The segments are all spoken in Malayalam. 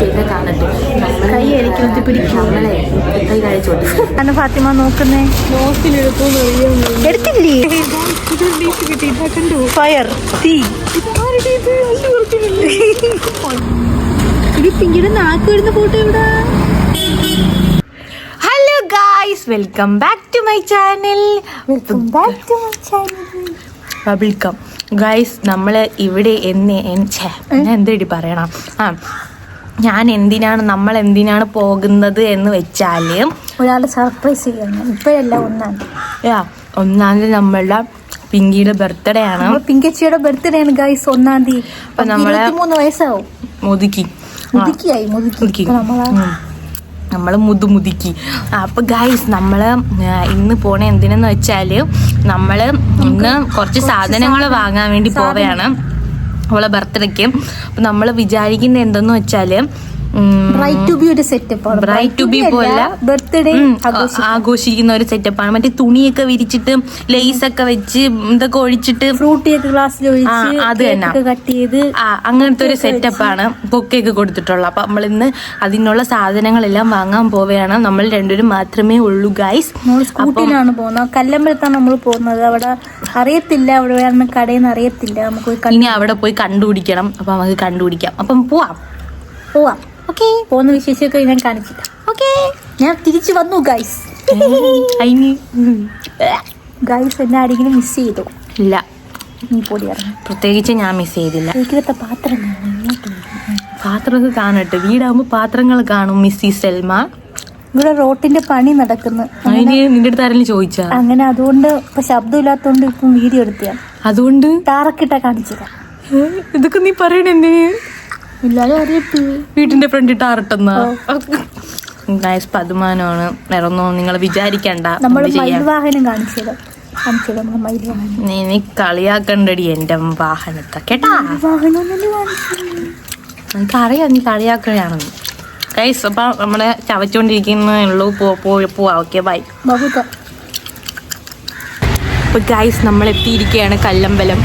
നാട്ടിലെ കാണട്ടെ. കൈ എനിക്ക് കുത്തി പിടിക്കും. നമ്മളെ കൈ കഴിച്ചോട്ടെ ആണ് ഫാത്തിമ നോക്കുന്നേ. എടുത്തില്ലേ? ഫയർ തീ. ഇത് നാക്ക് വരുന്ന ഫോട്ടോ എവിടാ? Hello guys welcome back to my channel welcome back to my channel welcome guys നമ്മൾ ഇവിടെ എന്ന് എൻ- ഛേ, ഞാൻ എന്തേടി പറയണം? ആ ഞാൻ എന്തിനാണ് നമ്മൾ എന്തിനാണ് പോകുന്നത് എന്ന് വെച്ചാൽ ഒരാളെ സർപ്രൈസ് ചെയ്യണം ഇപ്പോഴല്ല ഒന്നാം യാ ഒന്നാം തീയതി നമ്മളുടെ പിങ്കിയുടെ ബർത്ത്ഡേ ആണ്. പിങ്കച്ചിയുടെ ബർത്ത്ഡേ ആണ് ഗൈസ് ഒന്നാം തീയതി. അപ്പൊ നമ്മളെ- മൂന്ന് വയസ്സാവും. മുതുക്കി. മുതുക്കിയായി മുതുക്കി. നമ്മൾ മുതു മുതുക്കി. അപ്പൊ ഗൈസ് നമ്മൾ ഇന്ന് പോണ എന്തിനെന്ന് വെച്ചാൽ നമ്മൾ ഇന്ന് കുറച്ച് സാധനങ്ങൾ വാങ്ങാൻ വേണ്ടി പോവുകയാണ് അവളെ ബർത്ത്ഡേക്ക് അപ്പം നമ്മൾ വിചാരിക്കുന്ന എന്തെന്ന് വെച്ചാൽ ആഘോഷിക്കുന്ന ഒരു സെറ്റപ്പാണ് മറ്റേ തുണിയൊക്കെ വിരിച്ചിട്ട് ലേസ് ഒക്കെ വെച്ച് ഇതൊക്കെ ഒഴിച്ചിട്ട് ഫ്രൂട്ടിയൊക്കെ ഗ്ലാസ്സിൽ അത് തന്നെ. ഒഴിച്ച് കട്ട് ചെയ്ത് അങ്ങനത്തെ ഒരു സെറ്റപ്പാണ് പൊക്കെയൊക്കെ കൊടുത്തിട്ടുള്ളത്. അപ്പൊ നമ്മൾ ഇന്ന് അതിനുള്ള സാധനങ്ങളെല്ലാം വാങ്ങാൻ പോവുകയാണ്. നമ്മൾ രണ്ടുപേരും മാത്രമേ ഉള്ളൂ ഗൈസ് സ്കൂട്ടിയിലാണ് പോകുന്നത്. കല്ലമ്പലത്താണ് നമ്മൾ പോകുന്നത്. അവിടെ അറിയത്തില്ല അവിടെ വേറെ കടയിൽ നിന്ന് അറിയത്തില്ല. നമുക്ക് ഇനി അവിടെ പോയി കണ്ടുപിടിക്കണം. അപ്പൊ നമുക്ക് കണ്ടുപിടിക്കാം. അപ്പം പോവാം. പോവാം. ഓക്കെ പോകുന്ന വിശേഷമൊക്കെ ഞാൻ കാണിച്ചില്ല ഓക്കെ ഞാൻ തിരിച്ചു വന്നു ഗൈസ് അതിന് ഗൈസ് എന്നെ ആരെങ്കിലും മിസ് ചെയ്തു? ഇല്ല. നീ പൊടി ഇറങ്ങി. പ്രത്യേകിച്ച് ഞാൻ മിസ് ചെയ്തില്ല. എനിക്കിതൊക്കെ പാത്രം പാത്രമൊക്കെ കാണട്ടെ. വീടാകുമ്പോൾ പാത്രങ്ങൾ കാണും മിസ്സി സെൽമ. ഇവിടെ റോട്ടിന്റെ പണി നടക്കുന്നു. നിന്റെ അടുത്ത് ആരെങ്കിലും ചോദിച്ചാ? അങ്ങനെ അതുകൊണ്ട് ഇപ്പൊ ശബ്ദമില്ലാത്തോണ്ട് ഇപ്പം വീഡിയോ എടുത്തിയാണ് അതുകൊണ്ട്? താറക്കിട്ട കാണിച്ചതാ ഇതൊക്കെ നീ പറയണെന്തേ എല്ലാരും അറിയട്ടു വീട്ടിന്റെ ഫ്രണ്ടിട്ട് ആറട്ടെന്ന നൈസ് പതുമാനമാണ് വേറൊന്നും നിങ്ങൾ വിചാരിക്കണ്ട. നീ നീ കളിയാക്കണ്ടടി എന്റെ വാഹനത്തെ കേട്ടാ? എനിക്കറിയാം നീ കളിയാക്കുകയാണെന്ന്. ഗൈസ് അപ്പൊ നമ്മളെ ചവച്ചോണ്ടിരിക്കുന്നുള്ളൂ പോ പോവാ ഓക്കെ ബൈ ഗൈസ് നമ്മൾ എത്തിയിരിക്കുകയാണ് കല്ലമ്പലം.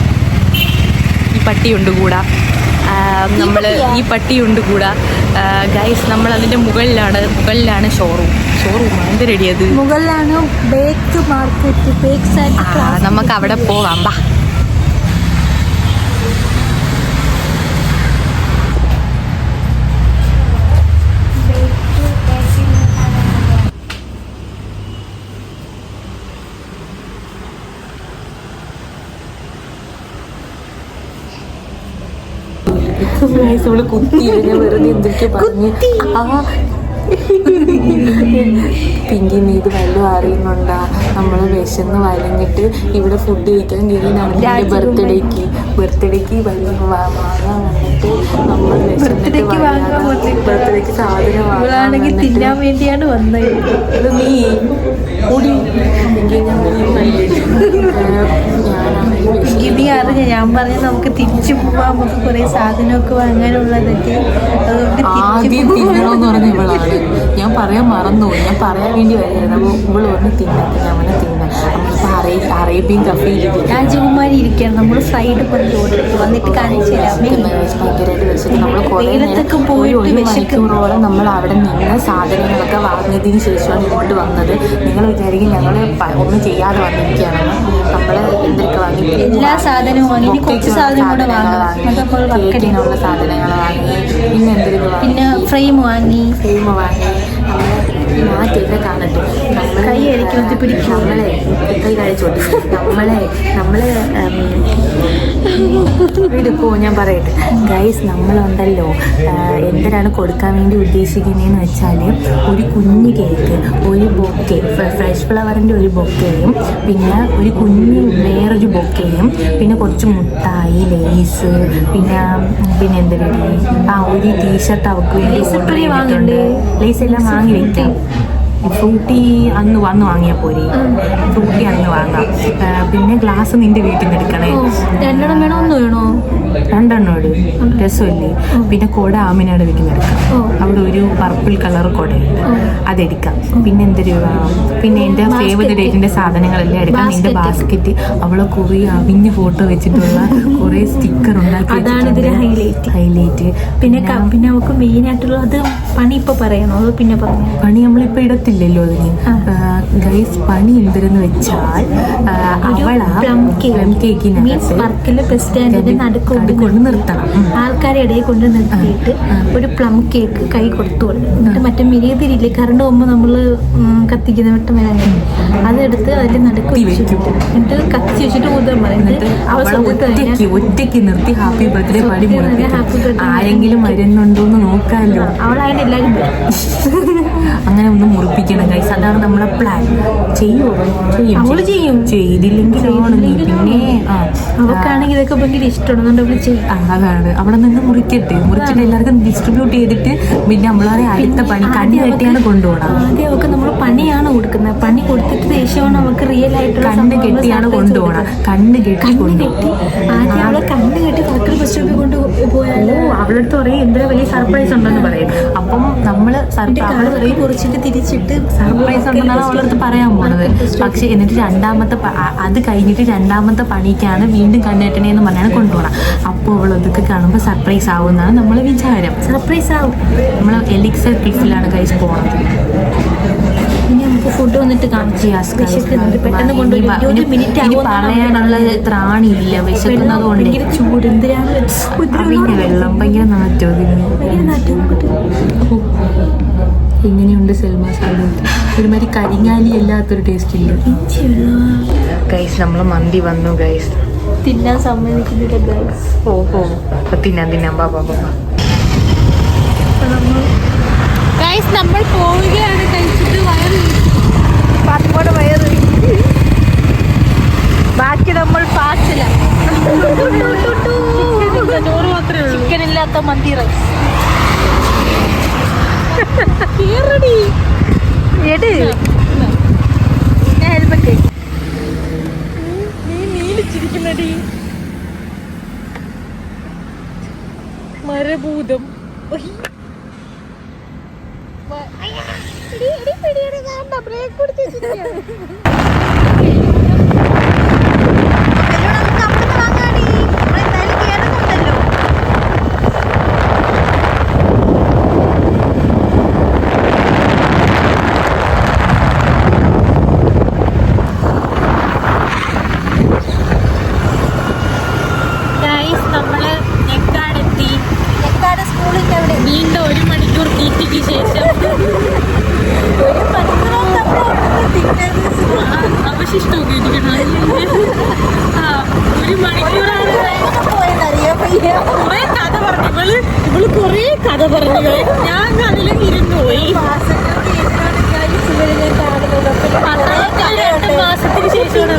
ഈ പട്ടിയുണ്ട് കൂടാ. നമ്മൾ ഈ പട്ടിയുണ്ട് കൂടാ. ഗൈസ് നമ്മൾ അതിന്റെ മുകളിലാണ് മുകളിലാണ് ഷോറൂം ഷോറൂം എന്ത് റെഡിയത് മുകളിലാണ് ബേക്ക് മാർക്കറ്റ് ബേക്ക് നമുക്ക് അവിടെ പോവാം ബാ കുത്തി വെറുതെ എന്തൊക്കെ പറഞ്ഞു. ആ. പിങ്കി നീ ഇത് വല്ലതും അറിയുന്നുണ്ടാ? നമ്മൾ വിശന്ന് വലഞ്ഞിട്ട് ഇവിടെ ഫുഡ് കഴിക്കാൻ കഴിയുന്നതാണ് ബർത്ത്ഡേക്ക് ബർത്ത്ഡേക്ക് വാങ്ങാൻ വന്നിട്ട് നമ്മൾ Birthday-ക്ക് ബർത്ത്ഡേക്ക് സാധനം വാങ്ങാൻ ഇവളാണെങ്കിൽ വന്നിട്ട് തിന്നാൻ വേണ്ടിയാണ് വന്നത് ഇത് നീ. കൂടി പിങ്കി ഞാൻ ഞാനാണെങ്കിൽ അറിഞ്ഞ ഞാൻ പറഞ്ഞ നമുക്ക് തിരിച്ചു പോവാം. നമുക്ക് കുറെ സാധനമൊക്കെ വാങ്ങാനുള്ളതൊക്കെ. ആദ്യം തിന്നണമെന്ന് പറഞ്ഞ ഇവളാണ്. ഞാൻ പറയാൻ മറന്നു. ഞാൻ പറയാൻ വേണ്ടി വരുന്നത് അപ്പോൾ ഇവൾ പറഞ്ഞ് തിന്നാം. അവനെ തിന്നാം. നമ്മളിപ്പോൾ അറേ അറേബ്യൻ കഫയിൽ രാജകുമാരി ഇരിക്കുകയാണ്. നമ്മൾ സൈഡ് വന്നിട്ട് കാണിച്ചു തരാം. ഭയങ്കരമായിട്ട് വിശക്കും നമ്മൾ വെയിലത്തൊക്കെ ഒരു. മണിക്കൂറോളം അവിടെ നിന്ന് സാധനങ്ങളൊക്കെ വാങ്ങിയതിന് ശേഷമാണ് ഇങ്ങോട്ട് വന്നത്. നിങ്ങൾ വിചാരിക്കും ഞങ്ങൾ ഒന്നും ചെയ്യാതെ വന്നിരിക്കുകയാണ്. നമ്മൾ എന്തൊക്കെ വാങ്ങി? എല്ലാ സാധനവും വാങ്ങി. കുറച്ച് സാധനങ്ങൾ വാങ്ങി. കേക്കിനുള്ള സാധനങ്ങൾ വാങ്ങി. പിന്നെ എന്തെങ്കിലും പിന്നെ ഫ്രെയിം വാങ്ങി. ഫ്രെയിം വാങ്ങി. നാട്ടിലെ കാണട്ടെ. നമ്മൾ കൈ ഇടയ്ക്ക് പിടിക്കും. നമ്മളെ കൈ കഴിച്ചോട്ടെ നമ്മളെ നമ്മളെ എടുക്കോ ഞാൻ പറയട്ടെ. ഗൈസ് നമ്മളുണ്ടല്ലോ. എന്തിനാണ് കൊടുക്കാൻ വേണ്ടി ഉദ്ദേശിക്കുന്നതെന്ന് വെച്ചാൽ ഒരു കുഞ്ഞ് കേക്ക് ഒരു ബൊക്കെ ഫ്രഷ് ഫ്ലവറിന്റെ ഒരു ബൊക്കെയും പിന്നെ ഒരു കുഞ്ഞ് വേറൊരു ബൊക്കെയും പിന്നെ കുറച്ച് മുട്ടായി ലേസ് പിന്നെ പിന്നെ എന്തെങ്കിലും ആ ഒരു ടീഷർട്ട് അവർക്ക് വേണ്ടി? ലേസ് എല്ലാം വാങ്ങി വെക്കാം. ഫ്രൂട്ടി അന്ന് വന്ന് വാങ്ങിയാൽ പോരെ. ഫ്രൂട്ടി അന്ന് വാങ്ങാം. പിന്നെ ഗ്ലാസ് നിന്റെ വീട്ടിൽ നിന്ന് എടുക്കണേ. രണ്ടെണ്ണം വേണോ? ഒന്ന് വേണോ? രണ്ടെണ്ണം ഒരു രസമില്ലേ? പിന്നെ കൊട ആമിനയുടെ വീട്ടിൽ നിന്ന് എടുക്കാം. അവിടെ ഒരു പർപ്പിൾ കളർ കുടയുണ്ട്. അതെടുക്കാം. പിന്നെ എന്തൊരു പിന്നെ എന്റെ. സേവ് ഡേറ്റിന്റെ സാധനങ്ങളെല്ലാം എടുക്കാം. എന്റെ ബാസ്ക്കറ്റ് അവളെ കുറേ അവിഞ്ഞ് ഫോട്ടോ വെച്ചിട്ടുള്ള കുറേ സ്റ്റിക്കർ ഉണ്ടാക്കി അതാണ് ഹൈലൈറ്റ് ഹൈലൈറ്റ് പിന്നെ പിന്നെ നമുക്ക് മെയിൻ ആയിട്ടുള്ളത് പണി ഇപ്പൊ പറയണോ? അത് പിന്നെ പറഞ്ഞു? പണി നമ്മളിപ്പോ ഇടത്തില്ലല്ലോ അതിന്. ഗൈസ് പണി എന്തരെന്ന് വെച്ചാൽ അവളാ പ്ലം കേക്കിനകത്ത് മീൻസ് വർക്കിൽ ബസ് സ്റ്റാൻഡിന്റെ നടുക്കൊണ്ട് കൊണ്ട് നിർത്തണം. ആൾക്കാരെ ഇടയിൽ കൊണ്ട് നിർത്തിയിട്ട് ഒരു പ്ലം കേക്ക് കൈ കൊടുത്തു കൊടുക്കും. എന്നിട്ട് മറ്റേ മെഴുകുതിരിയില്ലേ കറണ്ട് പോകുമ്പോൾ നമ്മൾ കത്തിക്കുന്ന വട്ടം വരാൻ അതെടുത്ത് അതിൽ നടുക്ക്. എന്നിട്ട് കത്തി വെച്ചിട്ട് ഊതാൻ ഒറ്റയ്ക്ക് ഒറ്റയ്ക്ക് നിർത്തി ഹാപ്പി ബർത്ത്ഡേ പാടി ആരെങ്കിലും വരുന്നുണ്ടോ എന്ന് നോക്കാമല്ലോ. അവളായിട്ട് എല്ലാവരും വരും. അങ്ങനെ ഒന്ന് മുറിപ്പിക്കണം ഗൈസ് അതാണ് നമ്മളെ പ്ലാൻ ചെയ്യുമോ ചെയ്യും. ചെയ്യും. പിന്നെ ആ അവക്കാണെങ്കിൽ ഇതൊക്കെ ഭയങ്കര ഇഷ്ടമാണ് അതുകൊണ്ട് അവൾ ചെയ്യും. അതാണ്. അവിടെ നിന്ന് മുറിക്കട്ടെ. മുറിച്ചിട്ട് എല്ലാവർക്കും ഡിസ്ട്രിബ്യൂട്ട് ചെയ്തിട്ട് പിന്നെ നമ്മളെ അടുത്ത പണി കണ്ണി കെട്ടിയാണ് കൊണ്ടുപോകണം ആദ്യം അവൾക്ക് നമ്മൾ പണിയാണ് കൊടുക്കുന്നത്. പണി കൊടുത്തിട്ട് ദേഷ്യമാണ് അവൾക്ക് റിയൽ ആയിട്ട് കണ്ണ് കെട്ടിയാണ് കൊണ്ടുപോകണം. കണ്ണ് കെട്ടി കണ്ണ് കെട്ടി. ആദ്യം അവളെ കണ്ണ് കെട്ടി സർക്കിൾ ബസ് സ്റ്റോപ്പിൽ കൊണ്ട് പോയാലോ? അവളടുത്ത് പറയും എന്തൊരു വലിയ സർപ്രൈസ് ഉണ്ടെന്ന് പറയും. അപ്പം നമ്മൾ സർപ്രൈസ് അവൾ പറയും തിരിച്ചിട്ട് സർപ്രൈസ് ഉണ്ടെന്നാണ് അവളടുത്ത് പറയാൻ പോണത്. പക്ഷെ എന്നിട്ട് രണ്ടാമത്തെ അത് കഴിഞ്ഞിട്ട് രണ്ടാമത്തെ പണിക്കാണ് വീണ്ടും കണ്ണേട്ടനെ എന്ന് പറഞ്ഞാണ് കൊണ്ടുപോകണം അപ്പോൾ അവൾ അതൊക്കെ കാണുമ്പോൾ സർപ്രൈസ് ആവുമെന്നാണ് നമ്മൾ വിചാരം. സർപ്രൈസ് ആവും. നമ്മൾ എലിക്സർ ക്ലിഫിലാണ് കഴിച്ച് പോണത്. നമുക്ക് ഫുഡ് വന്നിട്ട് പറയാനുള്ള ത്രാണിയില്ല വിശക്കുന്നത് കൊണ്ട് ചൂട്. എന്തിനാണ്? വെള്ളം ഭയങ്കര നാറ്റോ നാറ്റം. അങ്ങോട്ട്. എങ്ങനെയുണ്ട് സെൽമ സാലൂട്ട് ഒരുമാതിരി കരിങ്ങാലി അല്ലാത്തൊരു ടേസ്റ്റ് ഉണ്ട്. ഗൈസ് നമ്മൾ മന്തി വന്നു ഗൈസ് തിന്നാൻ സമ്മതിക്കുന്നില്ല ഗൈസ് ഓഹോ അപ്പൊ തിന്നാൻ തിന്നാൻ ബാബാ ബാബാ ഗൈസ് നമ്മൾ പോവുകയാണ് കഴിച്ചിട്ട് വയറ് പാസ്പോർട്ട് വയറ് ബാക്കി നമ്മൾ പാച്ചില. ചോറ് മാത്രമേ ഉള്ളൂ ചിക്കൻ ഇല്ലാത്ത മന്തി റൈസ് എട്. ഹെൽമെറ്റ് നീ നീലിച്ചിരിക്കുന്നടി. മരഭൂതം. ബ്രേക്ക് കൊടുത്തിരിക്കുകയാണ് ഗൈസ് നമ്മൾ നെക്കാടെത്തി നെക്കാട് സ്കൂളിന്റെ അവിടെ വീണ്ടും ഒരു മണിക്കൂർ തീറ്റിക്ക് ശേഷം ഒരു അവശിഷ്ടമൊക്കെ ഇരിക്കണം ആ, ഒരു മണിക്കൂറാണ് കൊറേ കഥ പറഞ്ഞു ഇവൾ ഇവൾ കൊറേ കഥ പറഞ്ഞു ഞാൻ അതിലും ഇരുന്നു പോയി പത്താമത്തെ രണ്ട് മാസത്തിന് ശേഷമാണ്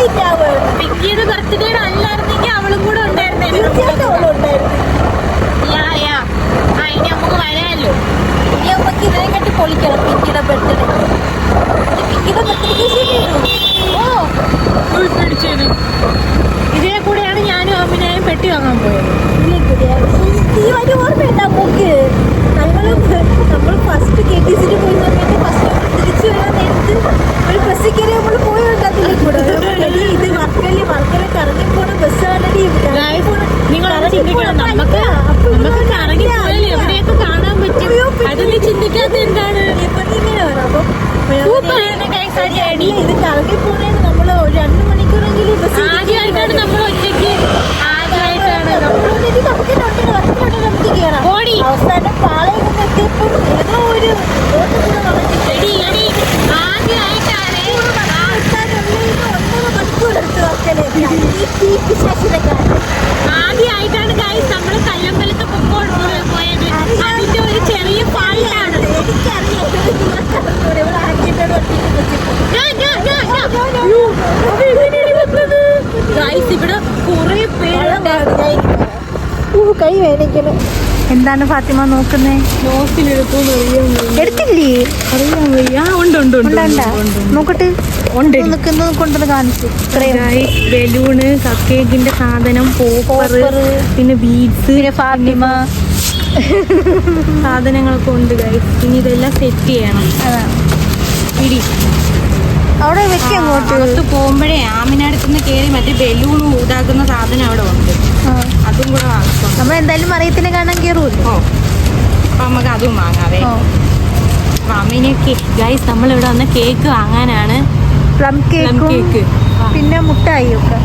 പിങ്കിയുടെ ബർത്ത്ഡേയുടെ അല്ലായിരുന്നെങ്കിൽ അവളും കൂടെ ഉണ്ടായിരുന്നേ. യാ യാ. ആ ഇനി നമുക്ക് വരാമല്ലോ ഇനി നമുക്ക് ഇതിനെ കണ്ടി പൊളിക്കണം പിങ്കിയുടെ ബർത്ത്ഡേ പിങ്കിയുടെ ബർത്ത്ഡേ ഓ. പിടിച്ചേന് ഇതിനെ കൂടെയാണ് ഞാനും അമ്മിനായും പെട്ടി വാങ്ങാൻ പോയത്. ഈ കൂടെയാണ് ഓർമ്മയുണ്ടാ? പോക്ക് നമ്മൾ നമ്മൾ ഫസ്റ്റ് കെ ടി സിയിൽ പോയി നോക്കിയിട്ട് ഫസ്റ്റ് തിരിച്ചു വരാൻ നേരത്ത് ഒരു ബസ്സിൽ കയറി നമ്മൾ പോയി ഉണ്ടാത്തില്ലേ കൂടെ എടി, ഇത് വർക്കലി വർക്കല കറങ്ങി പോണ ബസ്സാണടി നിങ്ങൾ ചിന്തിക്കണം നമുക്ക് നമുക്ക് കറങ്ങി പോയാൽ എവിടെയൊക്കെ കാണാൻ പറ്റും ചിന്തിക്കാത്ത എന്താണ് ഇത് കറങ്ങി പോണേന് നമ്മൾ രണ്ടു മണിക്കൂറെങ്കിലും ബസ് ആദ്യമായിട്ടാണ് നമ്മൾ ഒറ്റയ്ക്ക് ആദ്യമായിട്ടാണ് നമുക്ക് നമുക്ക് കയറാം ഓടി അവസാനം പാളയം എത്തിയപ്പോൾ ഏതോ ഒരു റോഡ് കൂടെ വന്നിട്ട് എടി എടി ആദ്യമായിട്ടാണ് ആദ്യമായിട്ടാണ് ഗൈസ് നമ്മൾ കല്ലമ്പലത്ത് പൊക്കോൾ പോയത് അതിന്റെ ഒരു ചെറിയ പാളിലാണ് ഗൈസ് ഇവിടെ കുറെ പേരുണ്ടായിരുന്നു കൈ വേദനിക്കണം എന്താണ് ഫാത്തിമ നോക്കുന്നേ? എടുത്തില്ലേ? നോക്കട്ടെ. നിൽക്കുന്നത് കൊണ്ടത് കാണിച്ചു. ബലൂണ് കപ്പ് കേക്കിന്റെ സാധനം പോപ്പറ് പിന്നെ ബീഡ്സ് പിന്നെ ഫാത്തിമ. സാധനങ്ങളൊക്കെ ഉണ്ട് ഗൈസ് ഇനി ഇതെല്ലാം സെറ്റ് ചെയ്യണം. പിടി അവിടെ വെക്കാം അങ്ങോട്ട്. പോകുമ്പോഴേ ആമിനടുത്തുനിന്ന് കയറി മറ്റേ ബലൂൺ ഇതാക്കുന്ന സാധനം അവിടെ ഉണ്ട്. അതും കൂടെ വാങ്ങിച്ചോണ്ട് നമ്മൾ എന്തായാലും മറിയത്തിനെ കാണാൻ കയറുമല്ലോ അപ്പൊ നമുക്ക് അതും വാങ്ങാവേ. അമ്മിനെ ഗൈസ് നമ്മളിവിടെ വന്ന കേക്ക് വാങ്ങാനാണ്. പ്ലം കേക്കും പിന്നെ മുട്ടായി ഒക്കെ.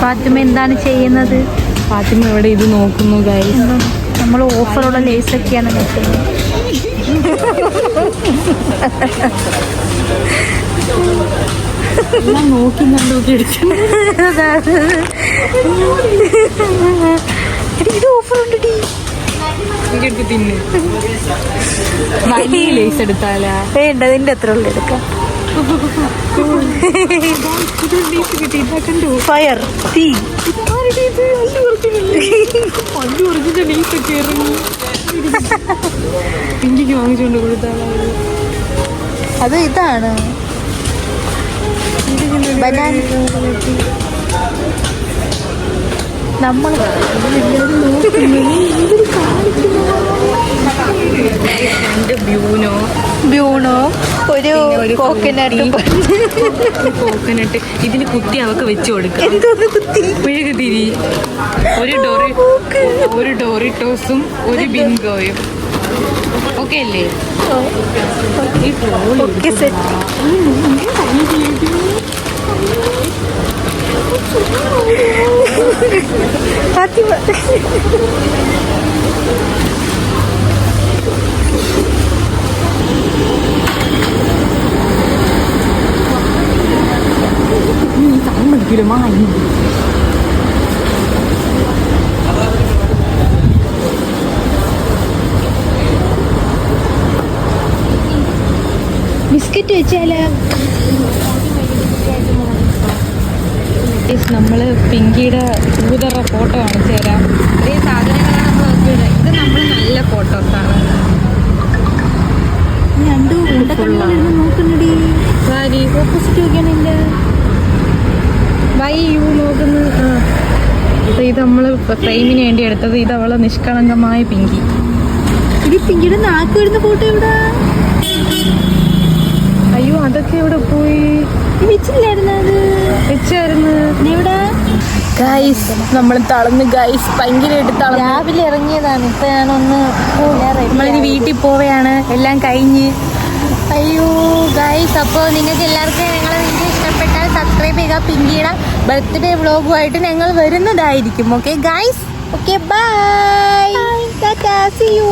ഫാത്തിമ എന്താണ് ചെയ്യുന്നത്? ഫാത്തിമ ഇവിടെ ഇത് നോക്കുന്നു ഗൈസ് നമ്മൾ ഓഫറുള്ള ലേസൊക്കെയാണ് നോക്കുന്നത്. നോക്കി നോക്കി എടുക്കുന്നു എടി, ഇത് ഓഫർ ഉണ്ട് എടുത്ത് തിന്ന് വലിയ ലേസ് എടുത്താലാ വേണ്ട അതിന്റെ അത്ര ഉള്ളു എടുക്കാം ഫയർ തീ പിങ്കിക്ക് വാങ്ങിച്ചുകൊണ്ട് കൊടുത്താലാ അത് ഇതാണ്. നമ്മൾ രണ്ട് ബ്യൂനോ ബ്യൂണോ? ഒരു കോക്കനട്ട് കോക്കനട്ട്. ഇതിന് കുത്തി അവക്ക് വെച്ച് കൊടുക്കും. എന്തോന്ന് കുത്തി? മെഴുക് തിരി ഒരു ഡോറി ഒരു ഡോറിട്ടോസും ഒരു ബിങ്കോയും ഓക്കെ അല്ലേ? ഓക്കെ. സെറ്റ്. ഫാത്തിമ. സമ്മതിക്കില്ല ബിസ്ക്കറ്റ് വെച്ചാലോ നമ്മൾ പിങ്കിയുടെ ഊതറ ഫോട്ടോ കാണിച്ചു തരാം ഇതേ സാധനങ്ങളാണ് നമ്മൾ നോക്കിയത് ഇത് നമ്മൾ നല്ല ഫോട്ടോസാണ് രണ്ടു നോക്കണടി സാരി ഓപ്പോസിറ്റ് വെക്കണില്ല വൈ യു നോക്കുന്നു ആ. അപ്പൊ നമ്മൾ ഫ്രെയിമിന് വേണ്ടി എടുത്തത് ഇത് അവളെ നിഷ്കളങ്കമായ പിങ്കി. ഇത് പിങ്കിയുടെ നാക്ക് വരുന്ന ഫോട്ടോ ഇവിടെ അയ്യോ അതൊക്കെ ഇവിടെ പോയി? വെച്ചില്ലായിരുന്നു അത്? വെച്ചായിരുന്നു. എവിടാ? ഗൈസ് നമ്മൾ തളന്ന് ഗൈസ് ഭയങ്കരമായിട്ട് തളർന്നു. രാവിലെ ഇറങ്ങിയതാണ്. ഇപ്പൊ ഞാനൊന്ന് നമ്മളിനി വീട്ടിൽ പോവുകയാണ്. എല്ലാം കഴിഞ്ഞ്. അയ്യോ ഗൈസ് അപ്പോൾ നിങ്ങൾക്ക് എല്ലാവർക്കും ഞങ്ങളെ വീഡിയോ ഇഷ്ടപ്പെട്ടാൽ സബ്സ്ക്രൈബ് ചെയ്യുക. പിങ്കിയുടെ ബർത്ത്ഡേ വ്ളോഗുമായിട്ട് ഞങ്ങൾ വരുന്നതായിരിക്കും. Okay guys okay bye see you